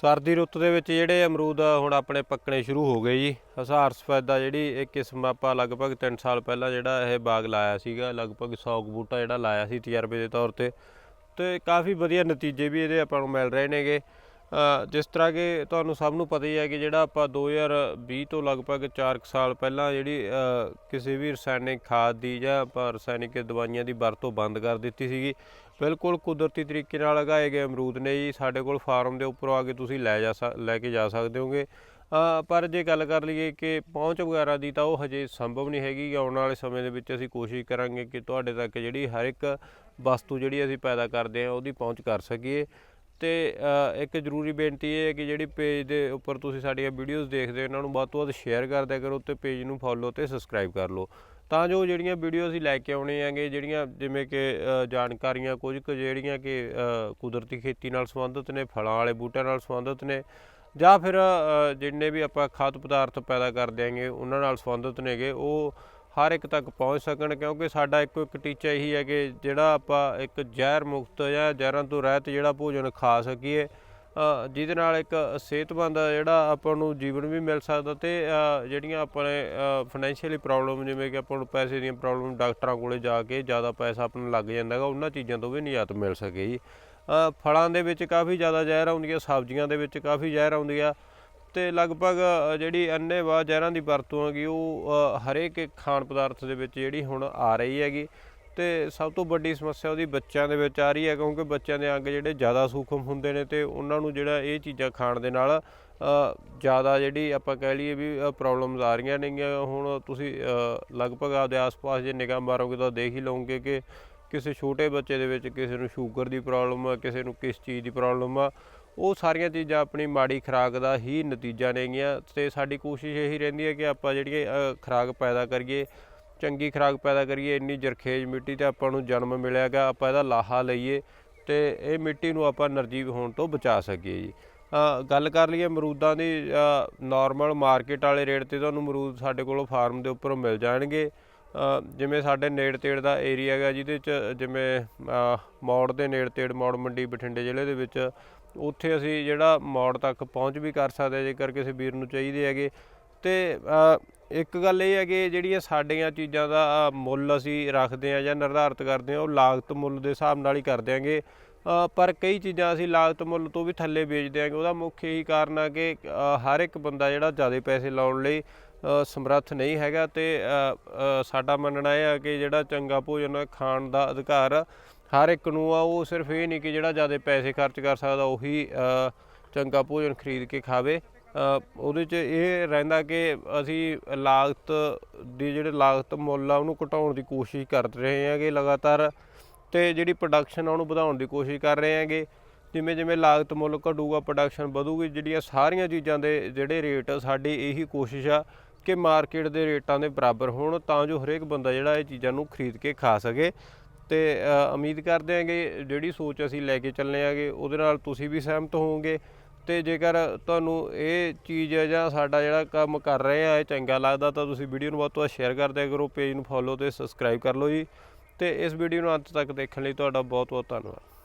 ਸਰਦੀ ਰੁੱਤ ਦੇ ਵਿੱਚ ਜਿਹੜੇ ਅਮਰੂਦ ਹੁਣ ਆਪਣੇ ਪੱਕਣੇ ਸ਼ੁਰੂ ਹੋ ਗਏ ਜੀ। ਹਜ਼ਾਰ ਸਫੈਦਾ ਜਿਹੜੀ ਇਹ ਕਿਸਮ ਆਪਾਂ ਲਗਭਗ 3 ਸਾਲ ਪਹਿਲਾਂ ਜਿਹੜਾ ਇਹ ਬਾਗ ਲਾਇਆ ਸੀਗਾ, ਲਗਭਗ 100 ਕੁ ਬੂਟਾ ਜਿਹੜਾ ਲਾਇਆ ਸੀ ਤਜਰਬੇ ਦੇ ਤੌਰ ਤੇ। ਤੇ ਕਾਫੀ ਵਧੀਆ ਨਤੀਜੇ ਵੀ ਇਹਦੇ ਆਪਾਂ ਨੂੰ ਮਿਲ ਰਹੇ ਨੇਗੇ। ਜਿਸ ਤਰ੍ਹਾਂ ਕਿ ਤੁਹਾਨੂੰ ਸਭ ਨੂੰ ਪਤਾ ਹੀ ਹੈ ਕਿ ਜਿਹੜਾ ਆਪਾਂ 2020 ਤੋਂ ਲਗਭਗ 4 ਸਾਲ ਪਹਿਲਾਂ ਜਿਹੜੀ ਕਿਸੇ ਵੀ ਰਸਾਇਣਿਕ ਖਾਦ ਦੀ ਜਾਂ ਆਪਾਂ ਰਸਾਇਣਿਕ ਦਵਾਈਆਂ ਦੀ ਵਰਤੋਂ ਬੰਦ ਕਰ ਦਿੱਤੀ ਸੀਗੀ, ਬਿਲਕੁਲ ਕੁਦਰਤੀ ਤਰੀਕੇ ਨਾਲ ਲਗਾਏ ਗਏ ਅਮਰੂਦ ਨੇ ਜੀ, ਸਾਡੇ ਕੋਲ ਫਾਰਮ ਦੇ ਉੱਪਰੋਂ ਆ ਕੇ ਤੁਸੀਂ ਲੈ ਜਾ ਸਕ- ਲੈ ਕੇ ਜਾ ਸਕਦੇ ਹੋਗੇ। ਪਰ ਜੇ ਗੱਲ ਕਰ ਲਈਏ ਕਿ ਪਹੁੰਚ ਵਗੈਰਾ ਦੀ ਤਾਂ ਉਹ ਹਜੇ ਸੰਭਵ ਨਹੀਂ ਹੈਗੀ ਆਉਣ ਵਾਲੇ ਸਮੇਂ ਦੇ ਵਿੱਚ ਅਸੀਂ ਕੋਸ਼ਿਸ਼ ਕਰਾਂਗੇ ਕਿ ਤੁਹਾਡੇ ਤੱਕ ਜਿਹੜੀ ਹਰ ਇੱਕ ਵਸਤੂ ਜਿਹੜੀ ਅਸੀਂ ਪੈਦਾ ਕਰਦੇ ਹਾਂ, ਉਹਦੀ ਪਹੁੰਚ ਕਰ ਸਕੀਏ। ਤੇ ਇੱਕ ਜ਼ਰੂਰੀ ਬੇਨਤੀ ਇਹ ਹੈ ਕਿ ਜਿਹੜੀ ਪੇਜ ਦੇ ਉੱਪਰ ਤੁਸੀਂ ਸਾਡੀਆਂ ਵੀਡੀਓਜ਼ ਦੇਖਦੇ ਹੋ, ਇਹਨਾਂ ਨੂੰ ਵੱਧ ਤੋਂ ਵੱਧ ਸ਼ੇਅਰ ਕਰਦਿਆ ਕਰੋ ਤੇ ਪੇਜ ਨੂੰ ਫੋਲੋ ਤੇ ਸਬਸਕ੍ਰਾਈਬ ਕਰ ਲਓ। ਤਾਂ ਜੋ ਜਿਹੜੀਆਂ ਵੀਡੀਓ ਅਸੀਂ ਲੈ ਕੇ ਆਉਣੇ ਆਂਗੇ ਜਿਹੜੀਆਂ ਜਿਵੇਂ ਕਿ ਜਾਣਕਾਰੀਆਂ ਕੁਝ ਕੁ ਜਿਹੜੀਆਂ ਕਿ ਕੁਦਰਤੀ ਖੇਤੀ ਨਾਲ ਸੰਬੰਧਿਤ ਨੇ, ਫਲਾਂ ਵਾਲੇ ਬੂਟਿਆਂ ਨਾਲ ਸੰਬੰਧਿਤ ਨੇ, ਜਾਂ ਫਿਰ ਜਿੰਨੇ ਵੀ ਆਪਾਂ ਖਾਦ ਪਦਾਰਥ ਪੈਦਾ ਕਰਦੇ ਦਿਆਂਗੇ ਉਹਨਾਂ ਨਾਲ ਸੰਬੰਧਿਤ ਨੇਗੇ, ਉਹ ਹਰ ਇੱਕ ਤੱਕ ਪਹੁੰਚ ਸਕਣ, ਕਿਉਂਕਿ ਸਾਡਾ ਇੱਕੋ ਇੱਕ ਟੀਚਾ ਇਹੀ ਹੈ ਕਿ ਜਿਹੜਾ ਆਪਾਂ ਇੱਕ ਜ਼ਹਿਰ ਮੁਕਤ ਜਾਂ ਜ਼ਹਿਰਾਂ ਤੋਂ ਰਹਿਤ ਜਿਹੜਾ ਭੋਜਨ ਖਾ ਸਕੀਏ ਜਿਹਦੇ ਨਾਲ ਇੱਕ ਸਿਹਤਮੰਦ ਜਿਹੜਾ ਆਪਾਂ ਨੂੰ ਜੀਵਨ ਵੀ ਮਿਲ ਸਕਦਾ ਤੇ ਜਿਹੜੀਆਂ ਆਪਣੇ ਫਾਈਨੈਂਸ਼ੀਅਲੀ ਪ੍ਰੋਬਲਮ ਜਿਵੇਂ ਕਿ ਆਪਾਂ ਨੂੰ ਪੈਸੇ ਦੀਆਂ ਪ੍ਰੋਬਲਮ ਡਾਕਟਰਾਂ ਕੋਲੇ ਜਾ ਕੇ ਜ਼ਿਆਦਾ ਪੈਸਾ ਆਪਾਂ ਨੂੰ ਲੱਗ ਜਾਂਦਾ ਹੈਗਾ ਉਹਨਾਂ ਚੀਜ਼ਾਂ ਤੋਂ ਵੀ ਨਿਜਾਤ ਮਿਲ ਸਕੇ ਜੀ। ਫਲਾਂ ਦੇ ਵਿੱਚ ਕਾਫੀ ਜ਼ਿਆਦਾ ਜ਼ਹਿਰ ਆਉਂਦੀ ਹੈ ਸਬਜ਼ੀਆਂ ਦੇ ਵਿੱਚ ਕਾਫੀ ਜ਼ਹਿਰ ਆਉਂਦੀ ਆ ਤੇ ਲਗਭਗ ਅ, ਜਿਹੜੀ ਅੰਨੇਵਾਹ ਜ਼ਹਿਰਾਂ ਦੀ ਵਰਤੋਂ ਹੈਗੀ ਉਹ ਹਰੇਕ ਖਾਣ ਪਦਾਰਥ ਦੇ ਵਿੱਚ ਜਿਹੜੀ ਹੁਣ ਆ ਰਹੀ ਹੈਗੀ। ਤੇ ਸਭ ਤੋਂ ਵੱਡੀ ਸਮੱਸਿਆ ਉਹਦੀ ਬੱਚਿਆਂ ਦੇ ਵਿੱਚ ਆ ਰਹੀ ਹੈ ਕਿਉਂਕਿ ਬੱਚਿਆਂ ਦੇ ਅੰਗ ਜਿਹੜੇ ਜ਼ਿਆਦਾ ਸੂਖਮ ਹੁੰਦੇ ਨੇ ਤੇ ਉਹਨਾਂ ਨੂੰ ਜਿਹੜਾ ਇਹ ਚੀਜ਼ਾਂ ਖਾਣ ਦੇ ਨਾਲ ਜ਼ਿਆਦਾ ਜਿਹੜੀ ਆਪਾਂ ਕਹਿ ਲਈਏ ਵੀ ਪ੍ਰੋਬਲਮਸ ਆ ਰਹੀਆਂ ਨੇਗੀਆਂ। ਹੁਣ ਤੁਸੀਂ ਲਗਭਗ ਆਪਦੇ ਆਸ-ਪਾਸ ਜੇ ਨਿਗਾਹ ਮਾਰੋਗੇ ਤਾਂ ਦੇਖ ਹੀ ਲਓਗੇ ਕਿ ਕਿਸੇ ਛੋਟੇ ਬੱਚੇ ਦੇ ਵਿੱਚ ਕਿਸੇ ਨੂੰ ਸ਼ੂਗਰ ਦੀ ਪ੍ਰੋਬਲਮ ਆ ਕਿਸੇ ਨੂੰ ਕਿਸ ਚੀਜ਼ ਦੀ ਪ੍ਰੋਬਲਮ ਆ। ਉਹ ਸਾਰੀਆਂ ਚੀਜ਼ਾਂ ਆਪਣੀ ਮਾੜੀ ਖੁਰਾਕ ਦਾ ਹੀ ਨਤੀਜਾ ਨੇਗੀਆਂ ਤੇ ਸਾਡੀ ਕੋਸ਼ਿਸ਼ ਇਹੀ ਰਹਿੰਦੀ ਹੈ ਕਿ ਆਪਾਂ ਜਿਹੜੀ ਅ, ਖੁਰਾਕ ਪੈਦਾ ਕਰੀਏ ਚੰਗੀ ਖੁਰਾਕ ਪੈਦਾ ਕਰੀਏ ਇੰਨੀ ਜਰਖੇਜ਼ ਮਿੱਟੀ ਤੇ ਆਪਾਂ ਨੂੰ ਜਨਮ ਮਿਲਿਆਗਾ ਆਪਾਂ ਇਹਦਾ ਲਾਹਾ ਲਈਏ ਤੇ ਇਹ ਮਿੱਟੀ ਨੂੰ ਆਪਾਂ ਨਰਜੀਵ ਹੋਣ ਤੋਂ ਬਚਾ ਸਕੀਏ ਜੀ। ਗੱਲ ਕਰ ਲਈਏ ਅਮਰੂਦਾਂ ਦੀ ਨਾਰਮਲ ਮਾਰਕੀਟ ਵਾਲੇ ਰੇਟ ਤੇ ਤੁਹਾਨੂੰ ਅਮਰੂਦ ਸਾਡੇ ਕੋਲੋਂ ਫਾਰਮ ਦੇ ਉੱਪਰੋਂ ਮਿਲ ਜਾਣਗੇ। ਜਿਵੇਂ ਸਾਡੇ ਨੇੜ ਤੇੜ ਦਾ ਏਰੀਆ ਹੈਗਾ ਜਿਹਦੇ ਚ ਜਿਵੇਂ ਮੌੜ ਦੇ ਨੇੜ ਤੇੜ ਮੌੜ ਮੰਡੀ, ਬਠਿੰਡੇ ਜ਼ਿਲ੍ਹੇ ਦੇ ਵਿੱਚ, ਉੱਥੇ ਅਸੀਂ ਜਿਹੜਾ ਮੌੜ ਤੱਕ ਪਹੁੰਚ ਵੀ ਕਰ ਸਕਦੇ ਜੇਕਰ ਕਿਸੇ ਵੀਰ ਨੂੰ ਚਾਹੀਦੇ ਹੈਗੇ। ਤੇ ਇੱਕ ਗੱਲ ਇਹ ਹੈ ਕਿ ਜਿਹੜੀਆਂ ਸਾਡੀਆਂ ਚੀਜ਼ਾਂ ਦਾ ਮੁੱਲ ਅਸੀਂ ਰੱਖਦੇ ਹਾਂ ਜਾਂ ਨਿਰਧਾਰਿਤ ਕਰਦੇ ਹਾਂ, ਉਹ ਲਾਗਤ ਮੁੱਲ ਦੇ ਹਿਸਾਬ ਨਾਲ ਹੀ ਕਰ ਦਿਆਂਗੇ ਪਰ ਕਈ ਚੀਜ਼ਾਂ ਅਸੀਂ ਲਾਗਤ ਮੁੱਲ ਤੋਂ ਵੀ ਥੱਲੇ ਵੇਚ ਦਿਆਂਗੇ ਉਹਦਾ ਮੁੱਖ ਇਹੀ ਕਾਰਨ ਆ ਕਿ ਹਰ ਇੱਕ ਬੰਦਾ ਜਿਹੜਾ ਜ਼ਿਆਦਾ ਪੈਸੇ ਲਾਉਣ ਲਈ ਸਮਰੱਥ ਨਹੀਂ ਹੈਗਾ ਤੇ ਸਾਡਾ ਮੰਨਣਾ ਇਹ ਆ ਕਿ ਜਿਹੜਾ ਚੰਗਾ ਭੋਜਨ ਖਾਣ ਦਾ ਅਧਿਕਾਰ ਹਰ ਇੱਕ ਨੂੰ ਆ, ਉਹ ਸਿਰਫ ਇਹ ਨਹੀਂ ਕਿ ਜਿਹੜਾ ਜ਼ਿਆਦਾ ਪੈਸੇ ਖਰਚ ਕਰ ਸਕਦਾ, ਉਹੀ ਚੰਗਾ ਭੋਜਨ ਖਰੀਦ ਕੇ ਖਾਵੇ। ਉਹਦੇ 'ਚ ਇਹ ਰਹਿੰਦਾ ਕਿ ਅਸੀਂ ਲਾਗਤ ਦੀ ਜਿਹੜੇ ਲਾਗਤ ਮੁੱਲ ਆ, ਉਹਨੂੰ ਘਟਾਉਣ ਦੀ ਕੋਸ਼ਿਸ਼ ਕਰ ਰਹੇ ਹਾਂਗੇ ਲਗਾਤਾਰ ਤੇ ਜਿਹੜੀ ਪ੍ਰੋਡਕਸ਼ਨ ਆ, ਉਹਨੂੰ ਵਧਾਉਣ ਦੀ ਕੋਸ਼ਿਸ਼ ਕਰ ਰਹੇ ਹਾਂਗੇ। ਜਿਵੇਂ ਜਿਵੇਂ ਲਾਗਤ ਮੁੱਲ ਘਟੂਗਾ ਪ੍ਰੋਡਕਸ਼ਨ ਵਧੂਗੀ, ਜਿਹੜੀਆਂ ਸਾਰੀਆਂ ਚੀਜ਼ਾਂ ਦੇ ਜਿਹੜੇ ਰੇਟ ਸਾਡੀ ਇਹੀ ਕੋਸ਼ਿਸ਼ ਆ ਕਿ ਮਾਰਕੀਟ ਦੇ ਰੇਟਾਂ ਦੇ ਬਰਾਬਰ ਹੋਣ, ਤਾਂ ਜੋ ਹਰੇਕ ਬੰਦਾ ਜਿਹੜਾ ਇਹ ਚੀਜ਼ਾਂ ਨੂੰ ਖਰੀਦ ਕੇ ਖਾ ਸਕੇ। ਤੇ ਉਮੀਦ ਕਰਦੇ ਹਾਂ ਕਿ ਜਿਹੜੀ ਸੋਚ ਅਸੀਂ ਲੈ ਕੇ ਚੱਲੇ ਆਗੇ, ਉਹਦੇ ਨਾਲ ਤੁਸੀਂ ਵੀ ਸਹਿਮਤ ਹੋਵੋਗੇ। ਤੇ ਜੇਕਰ ਤੁਹਾਨੂੰ ਇਹ ਚੀਜ਼ ਜਾਂ ਸਾਡਾ ਜਿਹੜਾ ਕੰਮ ਕਰ ਰਹੇ ਆ ਇਹ ਚੰਗਾ ਲੱਗਦਾ, ਤਾਂ ਤੁਸੀਂ ਵੀਡੀਓ ਨੂੰ ਵੱਧ ਤੋਂ ਵੱਧ ਸ਼ੇਅਰ ਕਰ ਦਿਆ ਕਰੋ, ਪੇਜ ਨੂੰ ਫੋਲੋ ਤੇ ਸਬਸਕ੍ਰਾਈਬ ਕਰ ਲਓ ਜੀ। ਤੇ ਇਸ ਵੀਡੀਓ ਨੂੰ ਅੰਤ ਤੱਕ ਦੇਖਣ ਲਈ ਤੁਹਾਡਾ ਬਹੁਤ ਬਹੁਤ ਧੰਨਵਾਦ।